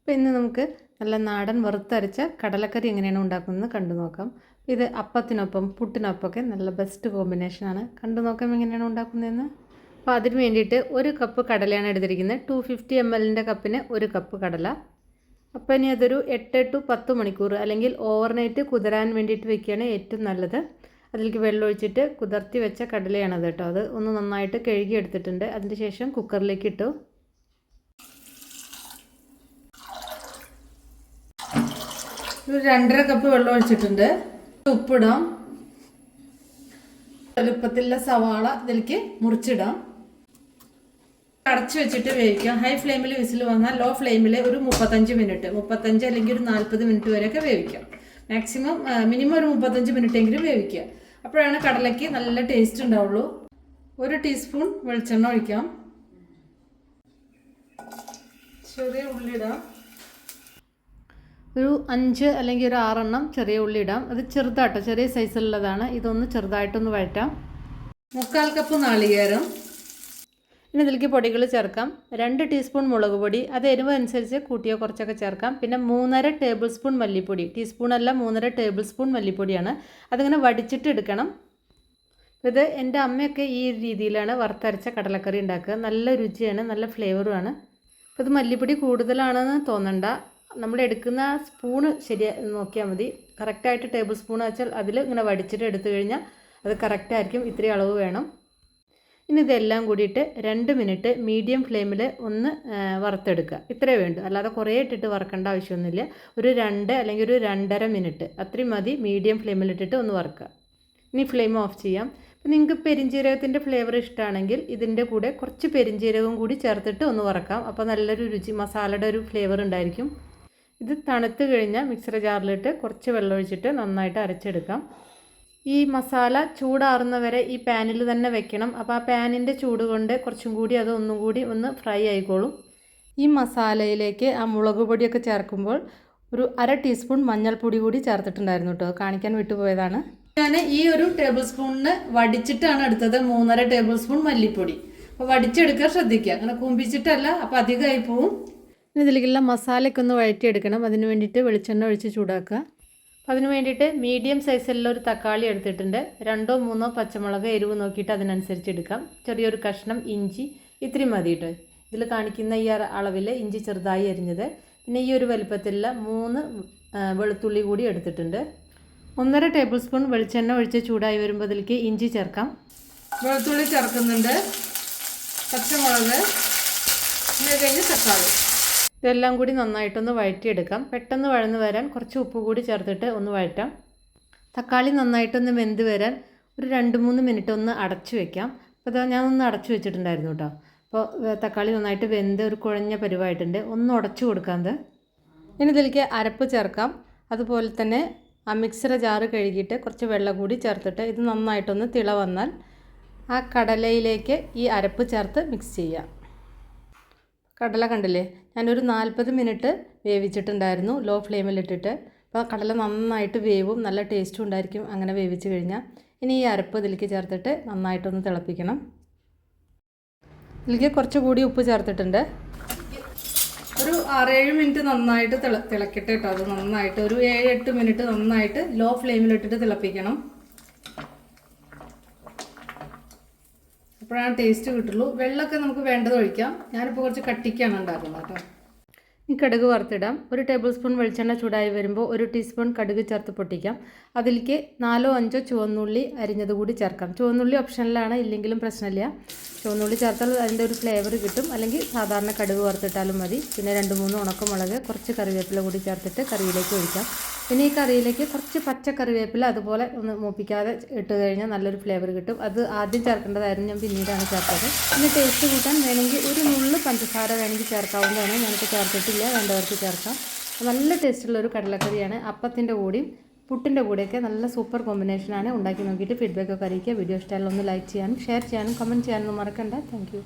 അപ്പോൾ ഇന്ന് നമുക്ക് നല്ല നാടൻ വറുത്തരച്ച കടലക്കറി എങ്ങനെയാണ് ഉണ്ടാക്കുന്നത് കണ്ടു നോക്കാം. ഇത് അപ്പത്തിനൊപ്പം പുട്ടിനൊപ്പമൊക്കെ നല്ല ബെസ്റ്റ് കോമ്പിനേഷനാണ് കണ്ടു നോക്കാം എങ്ങനെയാണ് ഉണ്ടാക്കുന്നതെന്ന്. അപ്പോൾ അതിന് വേണ്ടിയിട്ട് ഒരു കപ്പ് കടലയാണ് എടുത്തിരിക്കുന്നത്. ടു ഫിഫ്റ്റി എം എല്ലിന്റെ കപ്പിന് ഒരു കപ്പ് കടല. അപ്പോൾ ഇനി അതൊരു എട്ട് ടു പത്ത് മണിക്കൂർ അല്ലെങ്കിൽ ഓവർനൈറ്റ് കുതിരാൻ വേണ്ടിയിട്ട് വെക്കുകയാണ് ഏറ്റവും നല്ലത്. അതിലേക്ക് വെള്ളമൊഴിച്ചിട്ട് കുതിർത്തി വെച്ച കടലയാണത് കേട്ടോ. അത് ഒന്ന് നന്നായിട്ട് കഴുകി എടുത്തിട്ടുണ്ട് അതിന് ശേഷം കുക്കറിലേക്ക് ഇട്ടു. ഒരു രണ്ടര കപ്പ് വെള്ളം ഒഴിച്ചിട്ടുണ്ട്. ഉപ്പിടാം. വലുപ്പത്തിലുള്ള സവാള ഇതിലേക്ക് മുറിച്ചിടാം. അടച്ചു വെച്ചിട്ട് വേവിക്കാം. ഹൈ ഫ്ലെയിമിൽ വിസിൽ വന്നാൽ ലോ ഫ്ലെയിമിൽ ഒരു മുപ്പത്തഞ്ച് മിനിറ്റ് മുപ്പത്തഞ്ച് അല്ലെങ്കിൽ ഒരു നാൽപ്പത് മിനിറ്റ് വരെയൊക്കെ വേവിക്കാം. മാക്സിമം മിനിമം ഒരു മുപ്പത്തഞ്ച് മിനിറ്റ് എങ്കിലും വേവിക്കുക. അപ്പോഴാണ് കടലയ്ക്ക് നല്ല ടേസ്റ്റ് ഉണ്ടാവുള്ളൂ. ഒരു ടീസ്പൂൺ വെളിച്ചെണ്ണ ഒഴിക്കാം. ചെറിയ ഉള്ളി ഇടാം ഒരു അഞ്ച് അല്ലെങ്കിൽ ഒരു ആറെണ്ണം ചെറിയ ഉള്ളി ഇടാം. അത് ചെറുതാട്ടോ ചെറിയ സൈസിലുള്ളതാണ് ഇതൊന്ന് ചെറുതായിട്ടൊന്ന് വഴറ്റാം. മുക്കാൽ കപ്പ് നാളികേരം. ഇനി ഇതിലേക്ക് പൊടികൾ ചേർക്കാം. രണ്ട് ടീസ്പൂൺ മുളക് പൊടി. അത് എരിവ് അനുസരിച്ച് കൂട്ടിയോ കുറച്ചൊക്കെ ചേർക്കാം. പിന്നെ മൂന്നര ടേബിൾ സ്പൂൺ മല്ലിപ്പൊടി. ടീസ്പൂൺ അല്ല മൂന്നര ടേബിൾ സ്പൂൺ മല്ലിപ്പൊടിയാണ്. അതിങ്ങനെ വടിച്ചിട്ട് എടുക്കണം. ഇത് എന്റെ അമ്മയൊക്കെ ഈ രീതിയിലാണ് വറുത്തരച്ച കടലക്കറി ഉണ്ടാക്കുക. നല്ല രുചിയാണ് നല്ല ഫ്ലേവറുമാണ് ഇത് മല്ലിപ്പൊടി കൂടുതലാണെന്ന് തോന്നണ്ട. നമ്മൾ എടുക്കുന്ന സ്പൂണ് ശരി നോക്കിയാൽ മതി. കറക്റ്റായിട്ട് ടേബിൾ സ്പൂൺ വെച്ചാൽ അതിൽ ഇങ്ങനെ വടിച്ചിട്ട് എടുത്തു കഴിഞ്ഞാൽ അത് കറക്റ്റായിരിക്കും ഇത്രയും അളവ് വേണം. ഇനി ഇതെല്ലാം കൂടിയിട്ട് രണ്ട് മിനിറ്റ് മീഡിയം ഫ്ലെയിമിൽ ഒന്ന് വറുത്തെടുക്കുക. ഇത്രയേ വേണ്ടു. അല്ലാതെ കുറേ ഇട്ടിട്ട് വറുക്കേണ്ട ആവശ്യമൊന്നുമില്ല. ഒരു രണ്ട് അല്ലെങ്കിൽ ഒരു രണ്ടര മിനിറ്റ് അത്രയും മതി. മീഡിയം ഫ്ലെയിമിൽ ഇട്ടിട്ട് ഒന്ന് വറുക്കുക. ഇനി ഫ്ലെയിം ഓഫ് ചെയ്യാം. അപ്പം നിങ്ങൾക്ക് പെരിഞ്ജീരകത്തിന്റെ ഫ്ലേവർ ഇഷ്ടമാണെങ്കിൽ ഇതിന്റെ കൂടെ കുറച്ച് പെരിഞ്ജീരകവും കൂടി ചേർത്തിട്ട് ഒന്ന് വറക്കാം. അപ്പോൾ നല്ലൊരു രുചി മസാലയുടെ ഒരു ഫ്ലേവർ ഉണ്ടായിരിക്കും. ഇത് തണുത്ത് കഴിഞ്ഞാൽ മിക്സർ ജാറിലിട്ട് കുറച്ച് വെള്ളം ഒഴിച്ചിട്ട് നന്നായിട്ട് അരച്ചെടുക്കാം. ഈ മസാല ചൂടാറുന്നവരെ ഈ പാനിൽ തന്നെ വെക്കണം. അപ്പോൾ ആ പാനിന്റെ ചൂട് കൊണ്ട് കുറച്ചും കൂടി അത് ഒന്നും കൂടി ഒന്ന് ഫ്രൈ ആയിക്കോളും. ഈ മസാലയിലേക്ക് ആ മുളക് പൊടിയൊക്കെ ചേർക്കുമ്പോൾ ഒരു അര ടീസ്പൂൺ മഞ്ഞൾപ്പൊടി കൂടി ചേർത്തിട്ടുണ്ടായിരുന്നു കേട്ടോ. കാണിക്കാൻ വിട്ടുപോയതാണ്. ഞാൻ ഈ ഒരു ടേബിൾ സ്പൂണിന് വടിച്ചിട്ടാണ് എടുത്തത്. മൂന്നര ടേബിൾ സ്പൂൺ മല്ലിപ്പൊടി. അപ്പോൾ വടിച്ചെടുക്കാൻ ശ്രദ്ധിക്കുക. അങ്ങനെ കുമ്പിച്ചിട്ടല്ല അപ്പോൾ അധികമായി പോവും ഇതിലേക്കുള്ള മസാലയൊക്കെ ഒന്ന് വഴറ്റിയെടുക്കണം. അതിന് വേണ്ടിയിട്ട് വെളിച്ചെണ്ണ ഒഴിച്ച് ചൂടാക്കുക. അപ്പോൾ അതിന് വേണ്ടിയിട്ട് മീഡിയം സൈസിലുള്ള ഒരു തക്കാളി എടുത്തിട്ടുണ്ട്. രണ്ടോ മൂന്നോ പച്ചമുളക് എരിവ് നോക്കിയിട്ട് അതിനനുസരിച്ച് എടുക്കാം. ചെറിയൊരു കഷ്ണം ഇഞ്ചി ഇത്രയും മതി കേട്ടോ. ഇതിൽ കാണിക്കുന്ന ഈ അളവിൽ ഇഞ്ചി ചെറുതായി അരിഞ്ഞത്. പിന്നെ ഈ ഒരു വലുപ്പത്തിലുള്ള മൂന്ന് വെളുത്തുള്ളി കൂടി എടുത്തിട്ടുണ്ട്. ഒന്നര ടേബിൾ സ്പൂൺ വെളിച്ചെണ്ണ ഒഴിച്ച് ചൂടായി വരുമ്പോൾ അതിലേക്ക് ഇഞ്ചി ചേർക്കാം. വെളുത്തുള്ളി ചേർക്കുന്നുണ്ട്. പച്ചമുളക് പിന്നെ കഴിഞ്ഞ് തക്കാളി. ഇതെല്ലാം കൂടി നന്നായിട്ടൊന്ന് വഴറ്റിയെടുക്കാം. പെട്ടെന്ന് വഴന്ന് വരാൻ കുറച്ച് ഉപ്പ് കൂടി ചേർത്തിട്ട് ഒന്ന് വഴറ്റാം. തക്കാളി നന്നായിട്ടൊന്ന് വെന്ത് വരാൻ ഒരു രണ്ട് മൂന്ന് മിനിറ്റ് ഒന്ന് അടച്ചു വെക്കാം. അപ്പോൾ അതാ ഞാൻ ഒന്ന് അടച്ചു വെച്ചിട്ടുണ്ടായിരുന്നു കേട്ടോ. അപ്പോൾ തക്കാളി നന്നായിട്ട് വെന്ത് ഒരു കുഴഞ്ഞ പരിവായിട്ടുണ്ട്. ഒന്ന് ഉടച്ചു കൊടുക്കാത് ഇനി ഇതിലേക്ക് അരപ്പ് ചേർക്കാം. അതുപോലെ തന്നെ ആ മിക്സറ ജാറ് കഴുകിയിട്ട് കുറച്ച് വെള്ളം കൂടി ചേർത്തിട്ട് ഇത് നന്നായിട്ടൊന്ന് തിള വന്നാൽ ആ കടലയിലേക്ക് ഈ അരപ്പ് ചേർത്ത് മിക്സ് ചെയ്യാം. കടല കണ്ടില്ലേ? ഞാനൊരു നാൽപ്പത് മിനിറ്റ് വേവിച്ചിട്ടുണ്ടായിരുന്നു ലോ ഫ്ലെയിമിലിട്ടിട്ട് അപ്പോൾ കടല നന്നായിട്ട് വേവും നല്ല ടേസ്റ്റും ഉണ്ടായിരിക്കും അങ്ങനെ വേവിച്ച് കഴിഞ്ഞാൽ. ഇനി ഈ അരപ്പ് ഇതിലേക്ക് ചേർത്തിട്ട് നന്നായിട്ടൊന്ന് തിളപ്പിക്കണം. ഇതിലേക്ക് കുറച്ചുകൂടി ഉപ്പ് ചേർത്തിട്ടുണ്ട്. ഒരു ആറേഴ് മിനിറ്റ് നന്നായിട്ട് തിള തിളക്കട്ടെ കേട്ടോ. അത് നന്നായിട്ട് ഒരു ഏഴ് എട്ട് മിനിറ്റ് നന്നായിട്ട് ലോ ഫ്ലെയിമിലിട്ടിട്ട് തിളപ്പിക്കണം. അപ്പോഴാണ് ടേസ്റ്റ് കിട്ടുള്ളൂ. വെള്ളമൊക്കെ നമുക്ക് വേണ്ടത് ഒഴിക്കാം. ഞാനിപ്പോൾ കുറച്ച് കട്ടിക്കാണ് ഉണ്ടാക്കുന്നത് കേട്ടോ. ഈ കടുക് വറുത്തിടാം. ഒരു ടേബിൾ സ്പൂൺ വെളിച്ചെണ്ണ ചൂടായി വരുമ്പോൾ ഒരു ടീസ്പൂൺ കടുക് ചേർത്ത് പൊട്ടിക്കാം. അതിലേക്ക് നാലോ അഞ്ചോ ചുവന്നുള്ളി അരിഞ്ഞത് കൂടി ചേർക്കാം. ചുവന്നുള്ളി ഓപ്ഷനിലാണ് ഇല്ലെങ്കിലും പ്രശ്നമില്ല. ചുവന്നുള്ളി ചേർത്താൽ അതിന്റെ ഒരു ഫ്ലേവർ കിട്ടും. അല്ലെങ്കിൽ സാധാരണ കടുക് വറുത്തിട്ടാലും മതി. പിന്നെ രണ്ട് മൂന്ന് ഉണക്കമുളക് കുറച്ച് കറിവേപ്പില കൂടി ചേർത്തിട്ട് കറിയിലേക്ക് ഒഴിക്കാം. പിന്നെ ഈ കറിയിലേക്ക് കുറച്ച് പച്ച കറിവേപ്പില അതുപോലെ ഒന്ന് മൂപ്പിക്കാതെ ഇട്ട് കഴിഞ്ഞാൽ നല്ലൊരു ഫ്ലേവർ കിട്ടും. അത് ആദ്യം ചേർക്കേണ്ടതായിരുന്നു ഞാൻ പിന്നീടാണ് ചേർത്തത്. പിന്നെ ടേസ്റ്റ് കൂട്ടാൻ വേണമെങ്കിൽ ഒരു നുള്ളു പഞ്ചസാര വേണമെങ്കിൽ ചേർക്കാവുന്നതാണ്. ഞാനിപ്പോൾ ചേർത്തിട്ടില്ല വേണ്ടവർക്ക് ചേർക്കാം. നല്ല ടേസ്റ്റുള്ള ഒരു കടലക്കറിയാണ് അപ്പത്തിന്റെ കൂടിയും പുട്ടിന്റെ കൂടെയൊക്കെ നല്ല സൂപ്പർ കോമ്പിനേഷനാണ് ഉണ്ടാക്കി നോക്കിയിട്ട് ഫീഡ്ബാക്ക് ഒക്കെ അറിയിക്കുക. വീഡിയോ ഇഷ്ടമായാലും ഒന്ന് ലൈക്ക് ചെയ്യാനും ഷെയർ ചെയ്യാനും കമന്റ് ചെയ്യാനും മറക്കണ്ട. താങ്ക്